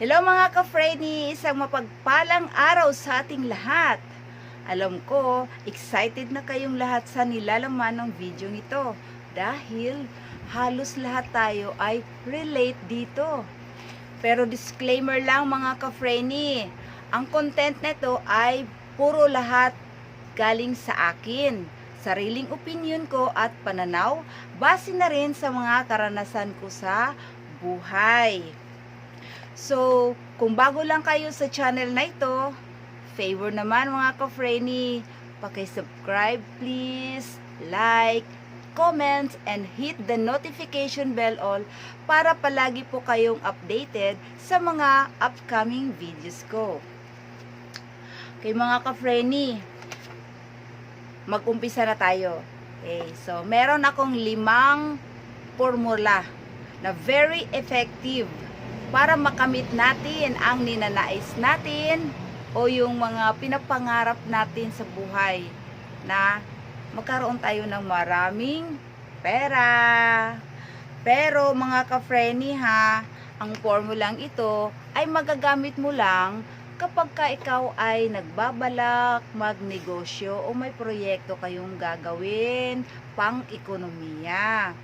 Hello mga ka-Freddy! Isang mapagpalang araw sa ating lahat. Alam ko, excited na kayong lahat sa nilalaman ng video ito dahil halos lahat tayo ay relate dito. Pero disclaimer lang mga ka-Freddy, ang content nito ay puro lahat galing sa akin. Sariling opinion ko at pananaw, base na rin sa mga karanasan ko sa buhay. So, kung bago lang kayo sa channel na ito, favor naman mga ka-Frenny, paki-subscribe please, like, comment, and hit the notification bell all para palagi po kayong updated sa mga upcoming videos ko. Kay mga ka-Frenny, mag-umpisa na tayo. Okay, so meron akong limang formula na very effective para makamit natin ang ninanais natin o yung mga pinapangarap natin sa buhay na magkaroon tayo ng maraming pera. Pero mga ka-frenny ha, ang formulang ito ay magagamit mo lang kapag ka ikaw ay nagbabalak magnegosyo o may proyekto kayong gagawin pang ekonomiya.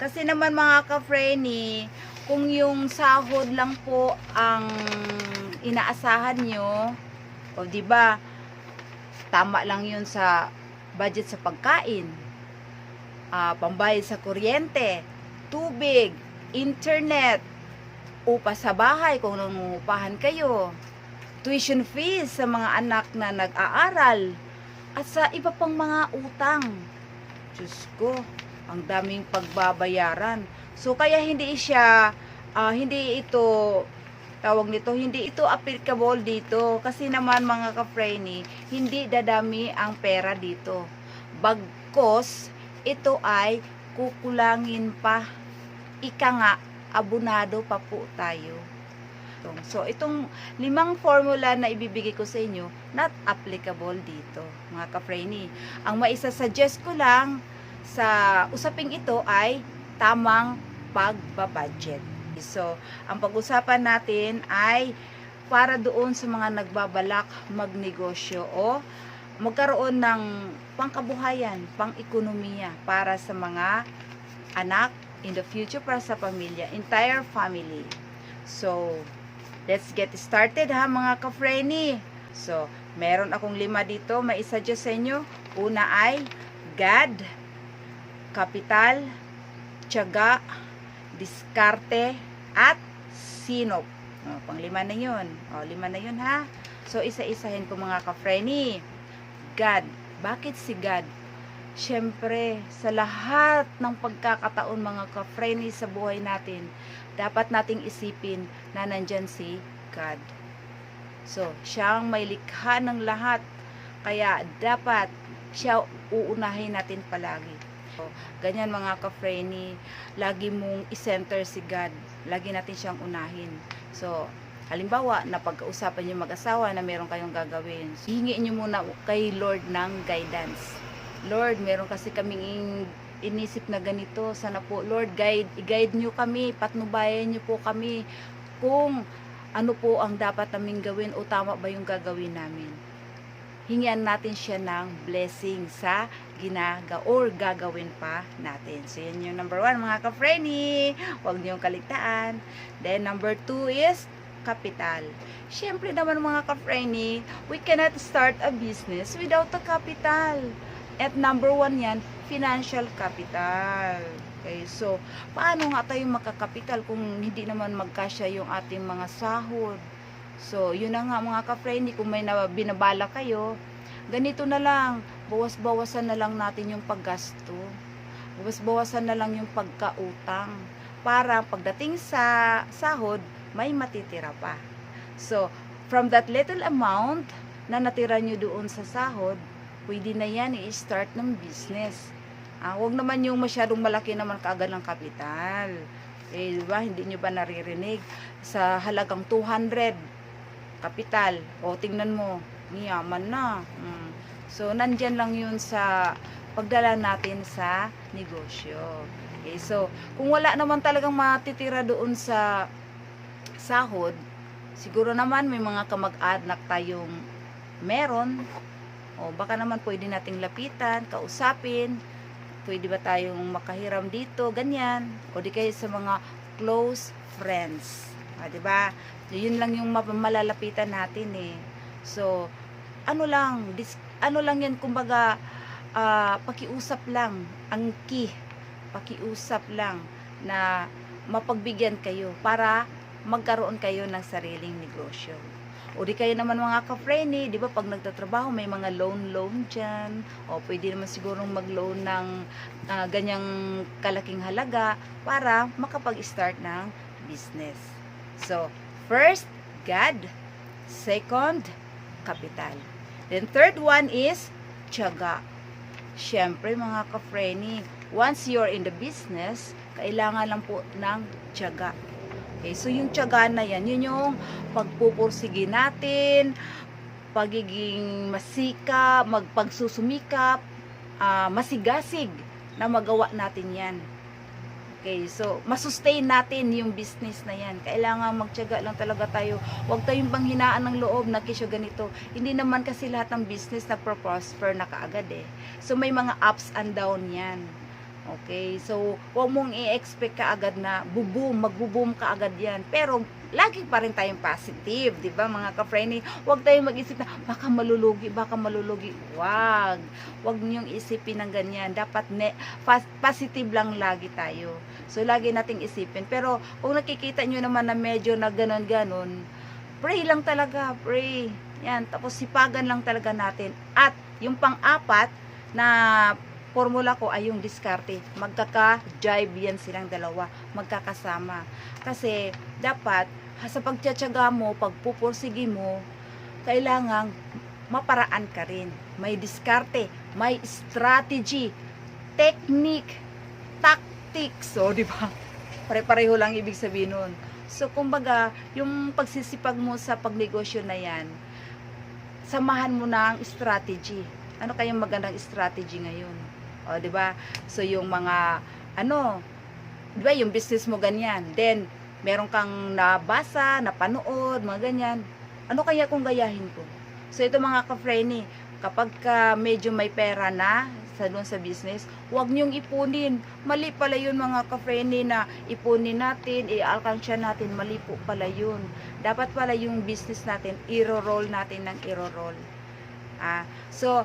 Kasi naman mga ka-frenny, kung yung sahod lang po ang inaasahan nyo, o di ba tama lang yun sa budget sa pagkain, ah, pambayad sa kuryente, tubig, internet, upa sa bahay kung nangungupahan kayo, tuition fees sa mga anak na nag-aaral, at sa iba pang mga utang. Diyos ko, ang daming pagbabayaran. So, kaya hindi siya, ah, hindi ito, tawag nito, hindi ito applicable dito. Kasi naman mga ka-frenny, hindi dadami ang pera dito. Bagkos, ito ay kukulangin pa. Ika nga, abunado pa po tayo. So, itong limang formula na ibibigay ko sa inyo, not applicable dito, mga ka-frenny. Ang maisa-suggest ko lang sa usaping ito ay tamang pagbabudget. So, ang pag-usapan natin ay para doon sa mga nagbabalak magnegosyo o magkaroon ng pangkabuhayan, pang-ekonomiya para sa mga anak in the future para sa pamilya, entire family. So, let's get started ha mga ka-frenny. So, meron akong lima dito, may isa-suggest sa inyo. Una ay God, kapital, tiyaga, diskarte, at sinop. O, pang lima na yun. O, lima na yun ha. So, isa-isahin ko mga ka-frenny. God. Bakit si God? Siyempre, sa lahat ng pagkakataon mga ka-frenny sa buhay natin, dapat nating isipin na nandyan si God. So, siyang may likha ng lahat. Kaya, dapat siya uunahin natin palagi. So, ganyan mga ka-frenny, lagi mong isenter si God. Lagi natin siyang unahin. So, halimbawa, na pag-uusapan niyo mag-asawa na meron kayong gagawin, hihingiin niyo muna kay Lord ng guidance. Lord, meron kasi kaming inisip na ganito. Sana po, Lord, guide, i-guide niyo kami, patnubayan niyo po kami kung ano po ang dapat naming gawin o tama ba yung gagawin namin hingian natin siya ng blessing sa ginaga or gagawin pa natin. So, yun yung number one, mga ka-frenny. Huwag niyong kaligtaan. Then, number two is capital. Siyempre naman mga ka-frenny, we cannot start a business without a capital. At number one yan, financial capital. Okay, so, paano nga tayo makakapital kung hindi naman magkasya yung ating mga sahod? So, yun na nga mga ka-friendly, kung may na, binabala kayo, ganito na lang, bawas-bawasan na lang natin yung paggasto. Bawas-bawasan na lang yung pagkautang. Para pagdating sa sahod, may matitira pa. So, from that little amount na natira nyo doon sa sahod, pwede na yan i-start ng business. Ah, huwag naman yung masyadong malaki naman kaagad ng kapital. Eh, di ba, hindi nyo ba naririnig? Sa halagang 200 kapital. O, tingnan mo, niyaman na. Mm. So, nandyan lang yun sa pagdala natin sa negosyo. Okay, so, kung wala naman talagang matitira doon sa sahod, siguro naman may mga kamag-anak tayong meron. O baka naman pwede nating lapitan, kausapin. Pwede ba tayong makahiram dito, ganyan. O di kayo sa mga close friends. Ah, 'di ba? Yun lang yung ma- malalapitan natin eh. So, ano lang, dis, ano lang yan, kumbaga, ah, pakiusap lang, ang key, pakiusap lang na mapagbigyan kayo para magkaroon kayo ng sariling negosyo. O di kayo naman mga ka-frenny, di ba pag nagtatrabaho may mga loan-loan dyan, o pwede naman sigurong mag-loan ng ah, ganyang kalaking halaga para makapag-start ng business. So, first, God. Second, capital. Then third one is tiyaga. Siyempre mga ka-frenny, once you're in the business, kailangan lang po ng tiyaga. Okay, so yung tiyaga na yan, yun yung pagpupursige natin, pagiging masika, magpagsusumikap, ah, masigasig na magawa natin yan. Okay, so masustain natin yung business na yan. Kailangan magtiyaga lang talaga tayo. Huwag tayong panghinaan ng loob na kisyo ganito. Hindi naman kasi lahat ng business na prosper na kaagad eh. So may mga ups and down yan. Okay, so huwag mong i-expect kaagad na buboom, magbuboom kaagad yan. Pero lagi pa rin tayong positive, di ba mga ka-frenny? Huwag tayong mag-isip na baka malulugi, baka malulugi. Wag. Huwag niyong isipin ng ganyan. Dapat ne, positive lang lagi tayo. So, lagi nating isipin. Pero, kung nakikita nyo naman na medyo na ganon-ganon, pray lang talaga, pray. Yan, tapos sipagan lang talaga natin. At, yung pang-apat na formula ko ay yung diskarte. Magkaka-jive yan silang dalawa. Magkakasama. Kasi, dapat, sa pagtsatsaga mo, pagpupursige mo, kailangang maparaan ka rin. May diskarte, may strategy, technique, tactics. So, di ba? Pare-pareho lang ibig sabihin nun. So, kumbaga, yung pagsisipag mo sa pagnegosyo na yan, samahan mo ng strategy. Ano kayang magandang strategy ngayon? O, di ba? So, yung mga, ano, di ba, yung business mo ganyan. Then, meron kang nabasa, napanood, mga ganyan. Ano kaya kung gayahin ko? So, ito mga ka-frenny, kapag ka medyo may pera na sa doon sa business, huwag niyong ipunin. Mali pala yun mga ka-frenny na ipunin natin, i-alkansya natin, mali po pala yun. Dapat pala yung business natin, iro-roll natin ng iro-roll. Ah, so,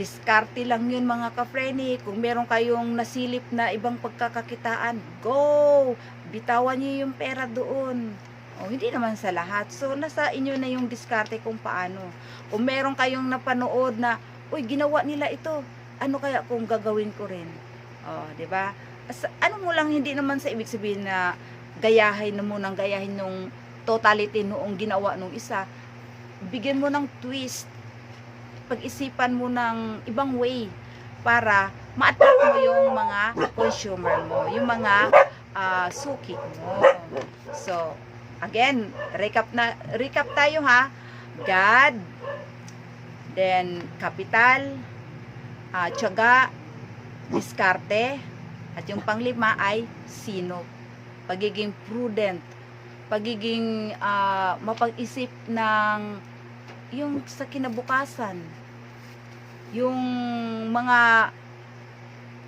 diskarte lang yun mga ka-frenny. Kung meron kayong nasilip na ibang pagkakakitaan, go! Bitawan niyo yung pera doon. O, hindi naman sa lahat. So, nasa inyo na yung diskarte kung paano. Kung meron kayong napanood na, uy, ginawa nila ito. Ano kaya kung gagawin ko rin? O, ba? As- Ano mo lang, hindi naman sa ibig sabihin na gayahin na mo nang gayahin nung totality noong ginawa nung isa. Bigyan mo ng twist. Pag-isipan mo ng ibang way para ma-attract mo yung mga consumer mo, yung mga ah, suki mo. So, again, recap na recap tayo ha. God, then capital, ah, tiyaga, diskarte, at yung panglima ay sino. Pagiging prudent, pagiging ah, mapag-isip ng yung sa kinabukasan, yung mga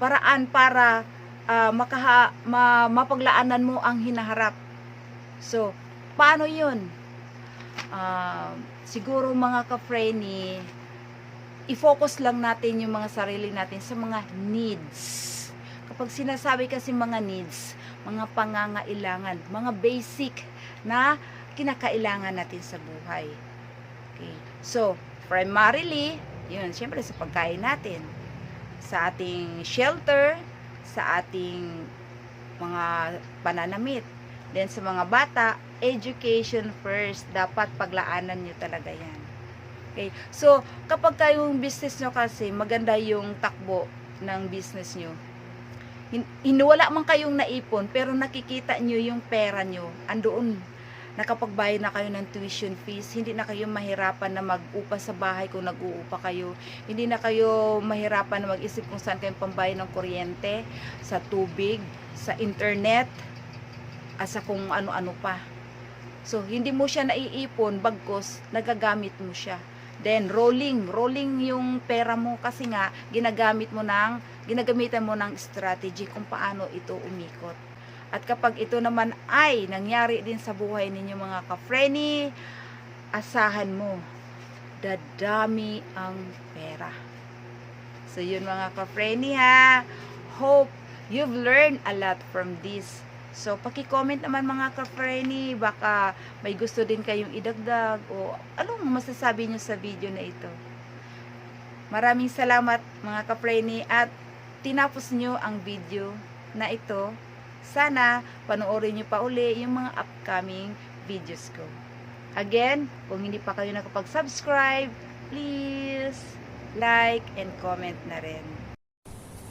paraan para ah, makaha, ma, mapaglaanan mo ang hinaharap. So, paano yun? Ah, siguro mga ka-frenny, i-focus lang natin yung mga sarili natin sa mga needs. Kapag sinasabi kasi mga needs, mga pangangailangan, mga basic na kinakailangan natin sa buhay. Okay. So, primarily, yun, syempre sa pagkain natin, sa ating shelter, sa ating mga pananamit. Then sa mga bata, education first. Dapat paglaanan nyo talaga yan. Okay. So, kapag kayong business nyo kasi, maganda yung takbo ng business nyo. Hin- Hinuwala man kayong naipon, pero nakikita nyo yung pera nyo, andoon nakapagbayad na kayo ng tuition fees, hindi na kayo mahirapan na mag-upa sa bahay kung nag-uupa kayo, hindi na kayo mahirapan na mag-isip kung saan kayo pambayad ng kuryente, sa tubig, sa internet, at sa kung ano-ano pa. So, hindi mo siya naiipon, bagkos, nagagamit mo siya. Then, rolling. Rolling yung pera mo kasi nga, ginagamit mo ng, ginagamitan mo ng strategy kung paano ito umikot. At kapag ito naman ay nangyari din sa buhay ninyo mga ka-frenny, asahan mo, dadami ang pera. So, yun mga ka-frenny ha. Hope you've learned a lot from this. So, paki-comment naman mga ka-frenny, baka may gusto din kayong idagdag o anong masasabi nyo sa video na ito. Maraming salamat mga ka-frenny at tinapos nyo ang video na ito. Sana panoorin nyo pa uli yung mga upcoming videos ko. Again, kung hindi pa kayo nakapag-subscribe, please like and comment na rin.